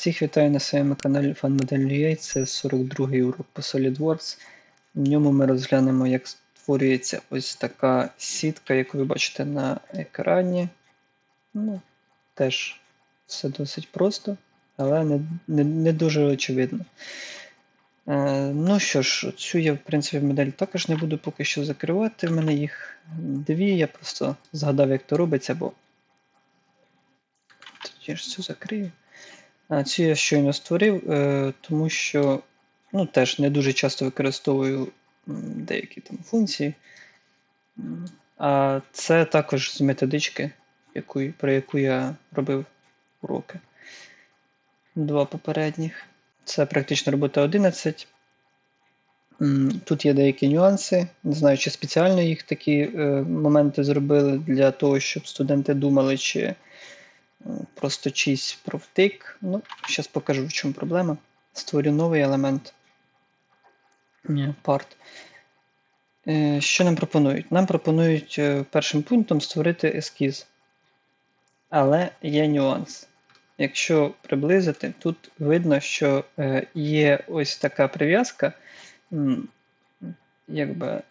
Всіх вітаю на своєму каналі FunModel.ua. Це 42-й урок по SolidWorks. В ньому ми розглянемо, як створюється ось така сітка, яку ви бачите на екрані. Ну, теж все досить просто, але не, не, не дуже очевидно. Е, ну що ж, цю я, в принципі, модель також не буду поки що закривати. В мене їх дві, я просто згадав, як то робиться, бо тоді ж цю закрию. Цю я щойно створив, е, тому що ну, теж не дуже часто використовую деякі там функції. А це також з методички, яку, про яку я робив уроки. Два попередніх. Це практична робота 11. Тут є деякі нюанси. Не знаю, чи спеціально їх такі е, моменти зробили для того, щоб студенти думали, чи просто чийсь провтик. Ну, зараз покажу, в чому проблема. Створю новий елемент. Part. Е, Що нам пропонують? Нам пропонують е, першим пунктом створити ескіз. Але є нюанс. Якщо приблизити, тут видно, що е, є ось така прив'язка, якби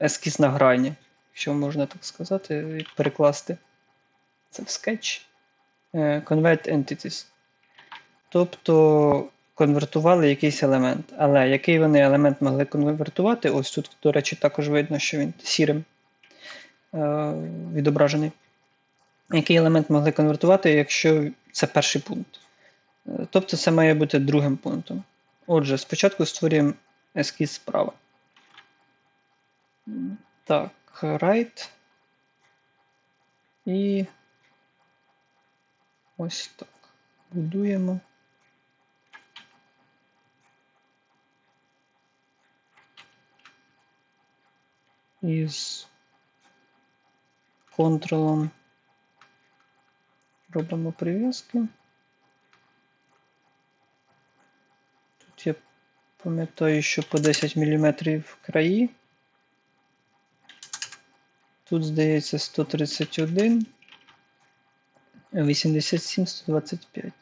ескіз на грані, якщо можна так сказати, перекласти це в скетч. Е, Convert entities. Тобто конвертували якийсь елемент. Але який вони елемент могли конвертувати? Ось тут, до речі, також видно, що він сірим е, відображений. Який елемент могли конвертувати, якщо це перший пункт? Е, Тобто це має бути другим пунктом. Отже, спочатку створюємо ескіз справа. Так, right. І ось так. Будуємо. Із контролом робимо прив'язки. Тут я пам'ятаю, що по 10 мм краї. Тут, здається, 131, 87, 125.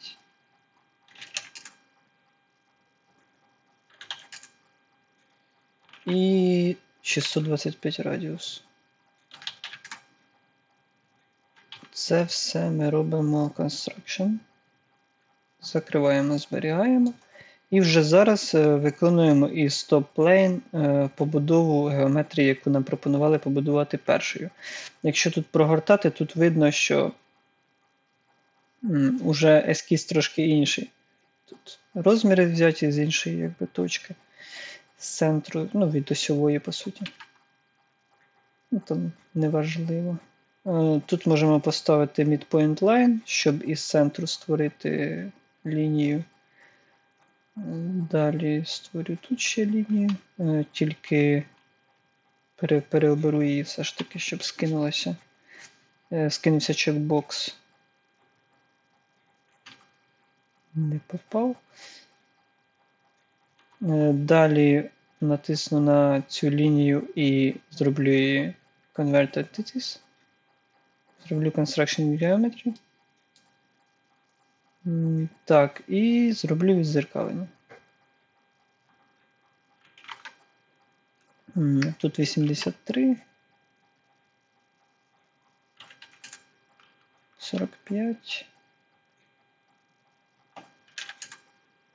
І 625 радіус. Це все ми робимо construction. Закриваємо, зберігаємо. І вже зараз е, виконуємо із stop plane е, побудову геометрії, яку нам пропонували побудувати першою. Якщо тут прогортати, тут видно, що уже ескіз трошки інший. Тут розміри взяті з іншої якби, точки, з центру, ну, від осьової, по суті. Ну, там неважливо. Е, Тут можемо поставити midpoint line, щоб із центру створити лінію. Далі створю тут ще лінію, е, тільки переоберу її все ж таки, щоб скинулося. е, Скинувся чекбокс. Не попав. Е, Далі натисну на цю лінію і зроблю її Convert Entities. Зроблю Construction Geometry. Так, і зроблю відзеркалення. Тут 83. 45.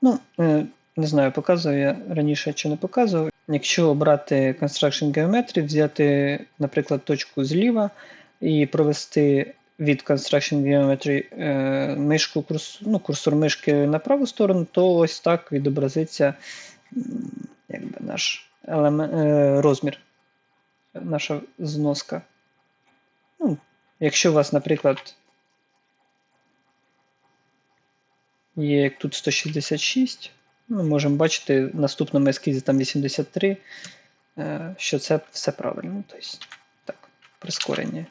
Ну, е, не знаю, показував я раніше чи не показував. Якщо обрати Construction Geometry, взяти, наприклад, точку зліва і провести від Construction Geometry е, мишку, ну, курсор мишки на праву сторону, то ось так відобразиться якби, наш елемент, е, розмір, наша зноска. Ну, якщо у вас, наприклад, є як тут 166, ми можемо бачити в наступному ескізі там 83, е, що це все правильно. Тобто, так, прискорення.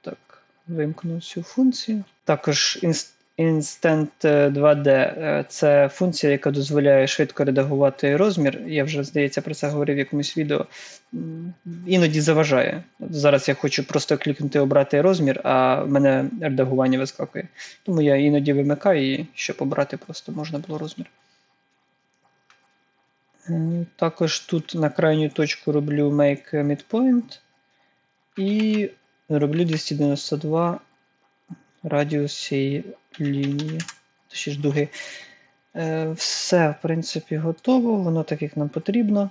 Так, вимкну цю функцію. Також інс- Instant 2D е, це функція, яка дозволяє швидко редагувати розмір. Я вже, здається, про це говорив в якомусь відео. Іноді заважає. Зараз я хочу просто клікнути обрати розмір, а в мене редагування вискакує. Тому я іноді вимикаю її, щоб обрати просто можна було розмір. Е, Також тут на крайню точку роблю make midpoint і роблю 292 радіус цієї лінії, точніше дуги. Е, Все, в принципі, готово, воно так, як нам потрібно.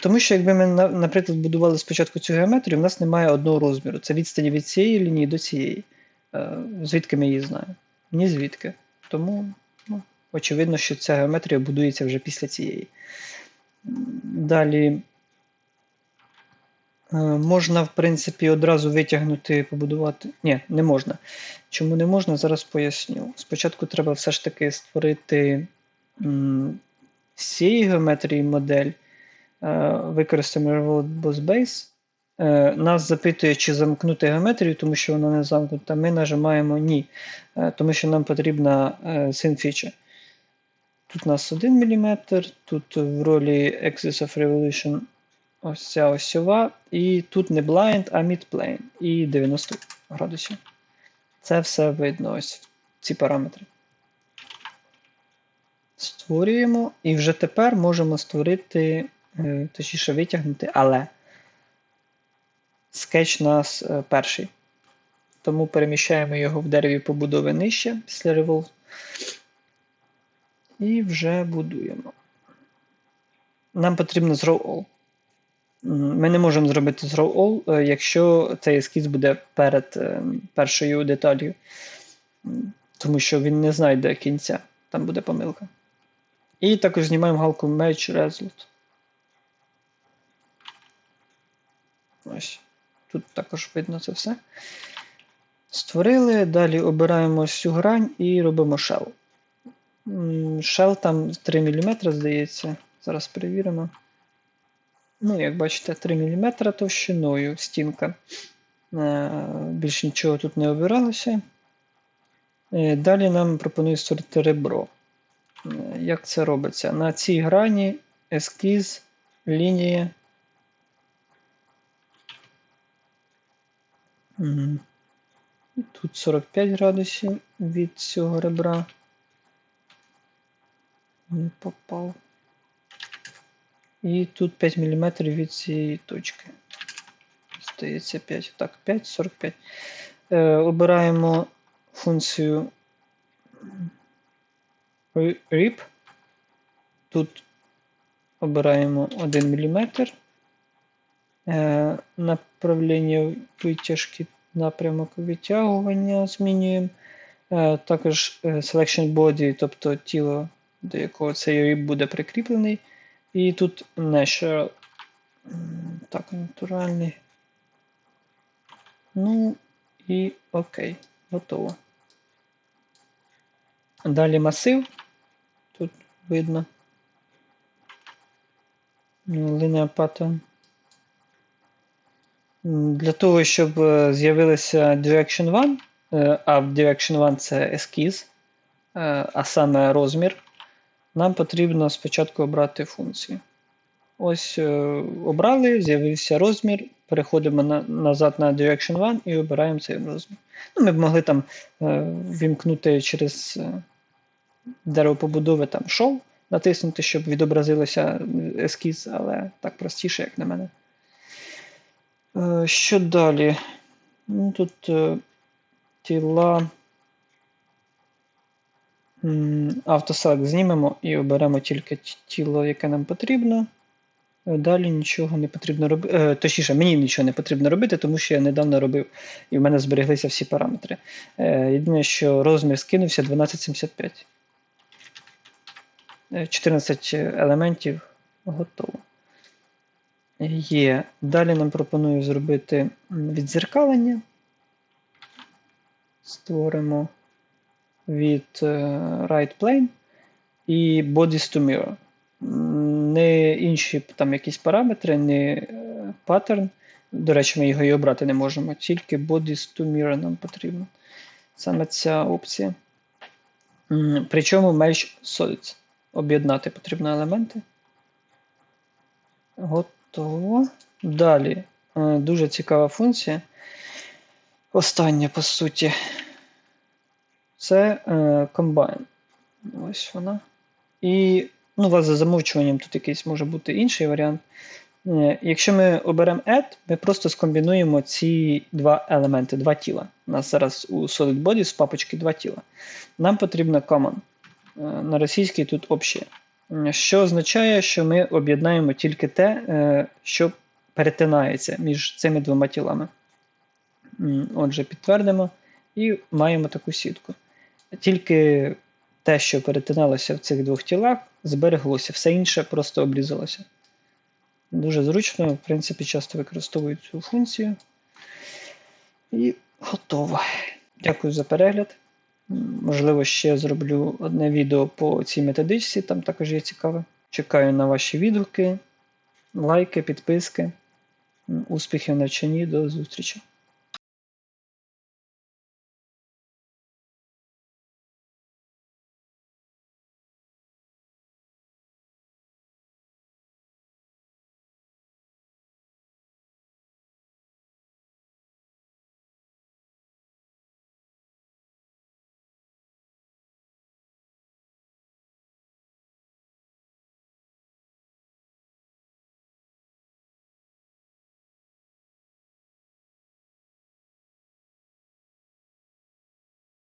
Тому що, якби ми, наприклад, будували спочатку цю геометрію, в нас немає одного розміру. Це відстані від цієї лінії до цієї. Е, Звідки ми її знаємо? Ні звідки. Тому ну, очевидно, що ця геометрія будується вже після цієї. Далі можна, в принципі, одразу витягнути, побудувати. Ні, не можна. Чому не можна, зараз поясню. Спочатку треба все ж таки створити з цієї геометрії модель. Е, Використаємо Boss Base. Е, Нас запитує, чи замкнути геометрію, тому що вона не замкнута. Ми нажимаємо ні, е, тому що нам потрібна е, Scene Тут у нас 1 мм, тут в ролі Axis of Revolution ось ця осьова, і тут не blind, а midplane, і 90 градусів. Це все видно ось ці параметри. Створюємо, і вже тепер можемо створити, е, точніше витягнути, але скетч нас е, перший. Тому переміщаємо його в дереві побудови нижче після Revolve. І вже будуємо. Нам потрібно throw all. Ми не можемо зробити throw all, е, якщо цей ескіз буде перед е, першою деталью. Тому що він не знайде кінця, там буде помилка. І також знімаємо галку Match Result. Ось. Тут також видно це все. Створили, далі обираємо цю грань і робимо shell. Shell там 3 мм, здається. Зараз перевіримо. Ну, як бачите, 3 мм товщиною стінка. Е, Більш нічого тут не обиралося. Е, Далі нам пропонують створити ребро. Е, Як це робиться? На цій грані ескіз, лінія. І Тут 45 градусів від цього ребра. Не попав. І тут 5 мм від цієї точки. Здається, 5. Так, 5, 45. Е, обираємо функцію RIP. Тут обираємо 1 мм. Е, направлення витяжки, напрямок витягування змінюємо. Е, також е, selection body, тобто тіло, до якого цей RIP буде прикріплений. І тут natural. Так, натуральний. Ну і окей, готово. Далі масив. Тут видно. Linear pattern. Для того, щоб е, з'явилося Direction 1, е, а Direction 1 це ескіз, е, а саме розмір, нам потрібно спочатку обрати функцію. Ось е, обрали, з'явився розмір, переходимо на, назад на Direction 1 і обираємо цей розмір. Ну, ми б могли там е, вімкнути через е, дерево побудови там show, натиснути, щоб відобразилося ескіз, але так простіше, як на мене. Е, Що далі? Ну, Тут е, тіла. Автоселект знімемо і оберемо тільки тіло, яке нам потрібно. Е, Далі нічого не потрібно робити. Точніше, мені нічого не потрібно робити, тому що я недавно робив і в мене збереглися всі параметри. Е, Єдине, що розмір скинувся 1275. Е, 14 елементів готово. Є. Далі нам пропоную зробити м, віддзеркалення. Створимо від е, right plane і bodies to mirror. Не інші там якісь параметри, не pattern. До речі, ми його і обрати не можемо, тільки bodies to mirror нам потрібно. Саме ця опція. Причому merge solids. Об'єднати потрібно елементи. Готово. Далі. е, Дуже цікава функція. Остання, по суті. Це е, combine. Ось вона. І ну, у вас за замовчуванням тут якийсь може бути інший варіант. Е, Якщо ми оберемо add, ми просто скомбінуємо ці два елементи, два тіла. У нас зараз у Solid Body з папочки два тіла. Нам потрібно common. Е, На російській тут обще. Що означає, що ми об'єднаємо тільки те, що перетинається між цими двома тілами. Отже, підтвердимо і маємо таку сітку. Тільки те, що перетиналося в цих двох тілах, збереглося, все інше просто обрізалося. Дуже зручно, в принципі, часто використовую цю функцію. І готово. Дякую за перегляд. Можливо, ще зроблю одне відео по цій методичці, там також є цікаве. Чекаю на ваші відгуки, лайки, підписки. Успіхів навчанні, до зустрічі!